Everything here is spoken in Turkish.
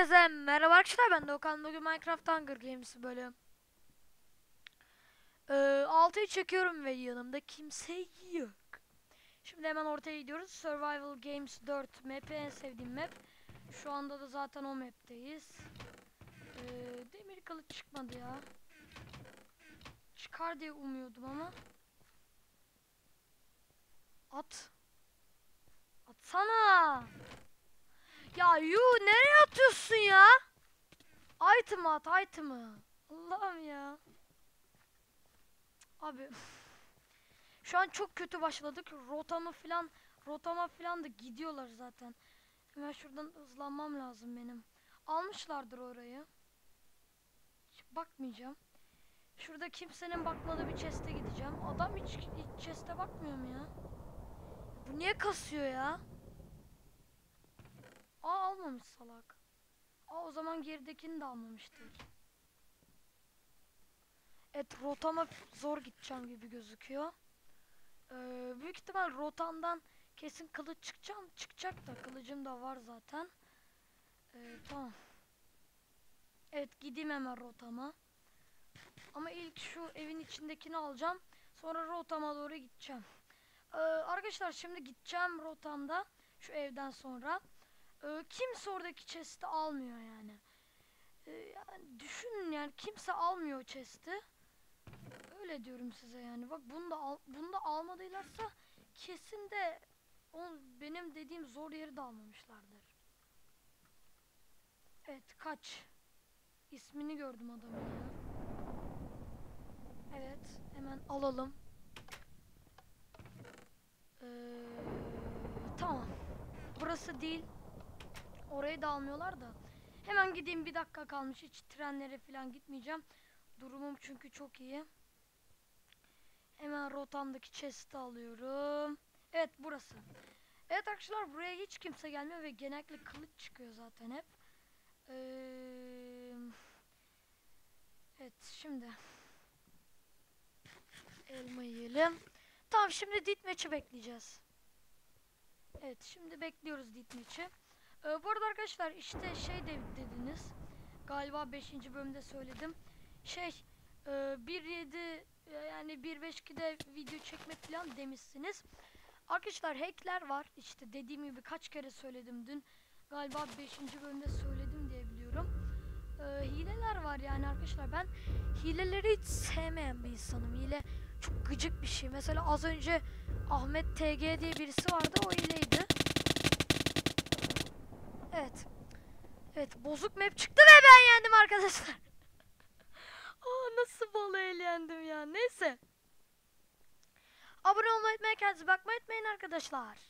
arkadaşlar ben de bugün Minecraft Hunger Games bölüm. Ee, 6'yı çekiyorum ve yanımda kimse yok. Şimdi hemen ortaya gidiyoruz. Survival Games 4 map'i en sevdiğim map. Şu anda da zaten o map'teyiz. Ee, demir kılıç çıkmadı ya. Çıkar diye umuyordum ama. At. Atsana. Ya yu nereye atıyorsun ya? Item at item'ı. Allah'ım ya. Abi. Şu an çok kötü başladık. Rotamı falan rotama falan da gidiyorlar zaten. Hemen şuradan hızlanmam lazım benim. Almışlardır orayı. Bakmayacağım. Şurada kimsenin bakmadığı bir chest'e gideceğim. Adam hiç, hiç chest'e bakmıyor mu ya? Bu niye kasıyor ya? Aa almamış salak. Aa o zaman geridekini de almamıştır. Evet rotama zor gideceğim gibi gözüküyor. Ee, büyük ihtimal rotamdan kesin kılıç çıkacağım. Çıkacak da kılıcım da var zaten. Ee, tamam. Evet gideyim hemen rotama. Ama ilk şu evin içindekini alacağım. Sonra rotama doğru gideceğim. Ee, arkadaşlar şimdi gideceğim rotamda. Şu evden sonra. Ee, kimse oradaki chest'i almıyor yani. Ee, yani düşünün yani kimse almıyor chest'i. Öyle diyorum size yani. Bak bunu da al, bunu da almadıylarsa kesin de o benim dediğim zor yeri de almamışlardır. Evet kaç. İsmini gördüm adamın. Evet hemen alalım. Ee, tamam. Burası değil. Orayı da almıyorlar da. Hemen gideyim bir dakika kalmış. Hiç trenlere falan gitmeyeceğim. Durumum çünkü çok iyi. Hemen rotamdaki chest'i alıyorum. Evet burası. Evet arkadaşlar buraya hiç kimse gelmiyor ve genellikle kılıç çıkıyor zaten hep. Ee, evet şimdi. Elma yiyelim. Tamam şimdi ditmeçi bekleyeceğiz. Evet şimdi bekliyoruz ditmeçi. Ee, bu arada arkadaşlar işte şey de dediniz. Galiba 5. bölümde söyledim. Şey e, 1.7 e, yani 1.5.2'de video çekmek falan demişsiniz. Arkadaşlar hackler var. İşte dediğim gibi kaç kere söyledim dün. Galiba 5. bölümde söyledim diye biliyorum. Ee, hileler var yani arkadaşlar. Ben hileleri hiç sevmeyen bir insanım. Hile çok gıcık bir şey. Mesela az önce Ahmet TG diye birisi vardı. O hileydi. Evet. Evet bozuk map çıktı ve ben yendim arkadaşlar. Aa nasıl bal eğlendim ya. Neyse. Abone olmayı unutmayın. Kendinize bakmayı unutmayın arkadaşlar.